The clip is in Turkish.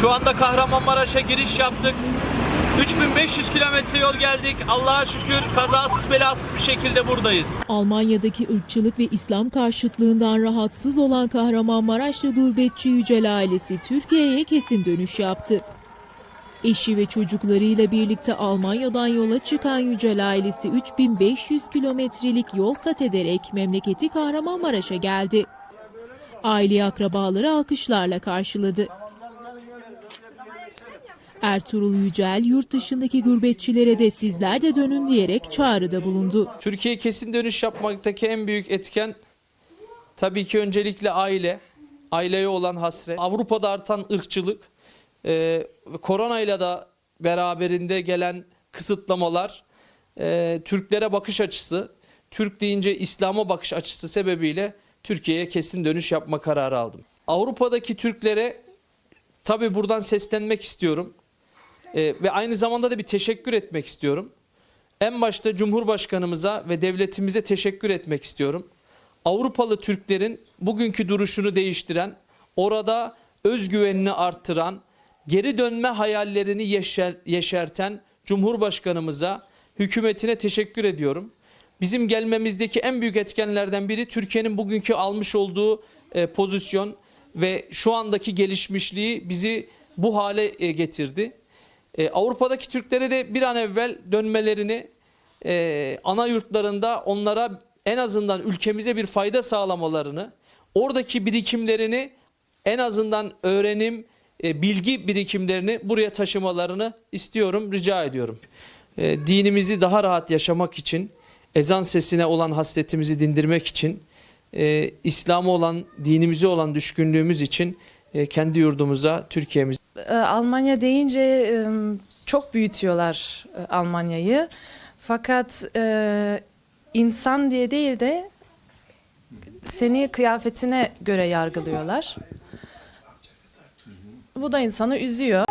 Şu anda Kahramanmaraş'a giriş yaptık. 3500 kilometre yol geldik. Allah'a şükür kazasız belasız bir şekilde buradayız. Almanya'daki ırkçılık ve İslam karşıtlığından rahatsız olan Kahramanmaraşlı gurbetçi Yücel ailesi Türkiye'ye kesin dönüş yaptı. Eşi ve çocuklarıyla birlikte Almanya'dan yola çıkan Yücel ailesi 3500 kilometrelik yol kat ederek memleketi Kahramanmaraş'a geldi. Aile akrabaları alkışlarla karşıladı. Ertuğrul Yücel yurt dışındaki gurbetçilere de sizler de dönün diyerek çağrıda bulundu. Türkiye kesin dönüş yapmaktaki en büyük etken tabii ki öncelikle aile. Aileye olan hasret. Avrupa'da artan ırkçılık. E, koronayla da beraberinde gelen kısıtlamalar. e, Türklere bakış açısı. Türk deyince İslam'a bakış açısı sebebiyle Türkiye'ye kesin dönüş yapma kararı aldım. Avrupa'daki Türklere tabii buradan seslenmek istiyorum. E, ve aynı zamanda da bir teşekkür etmek istiyorum. En başta Cumhurbaşkanımıza ve devletimize teşekkür etmek istiyorum. Avrupalı Türklerin bugünkü duruşunu değiştiren, orada özgüvenini arttıran, geri dönme hayallerini yeşer, yeşerten Cumhurbaşkanımıza, hükümetine teşekkür ediyorum. Bizim gelmemizdeki en büyük etkenlerden biri Türkiye'nin bugünkü almış olduğu e, pozisyon ve şu andaki gelişmişliği bizi bu hale e, getirdi. E, Avrupa'daki Türklere de bir an evvel dönmelerini e, ana yurtlarında onlara en azından ülkemize bir fayda sağlamalarını, oradaki birikimlerini en azından öğrenim, bilgi birikimlerini buraya taşımalarını istiyorum, rica ediyorum. Dinimizi daha rahat yaşamak için, ezan sesine olan hasretimizi dindirmek için, e, İslam'a olan, dinimize olan düşkünlüğümüz için e, kendi yurdumuza, Türkiye'mize E, Almanya deyince e, çok büyütüyorlar e, Almanya'yı. Fakat e, insan diye değil de seni kıyafetine göre yargılıyorlar. Bu da insanı üzüyor.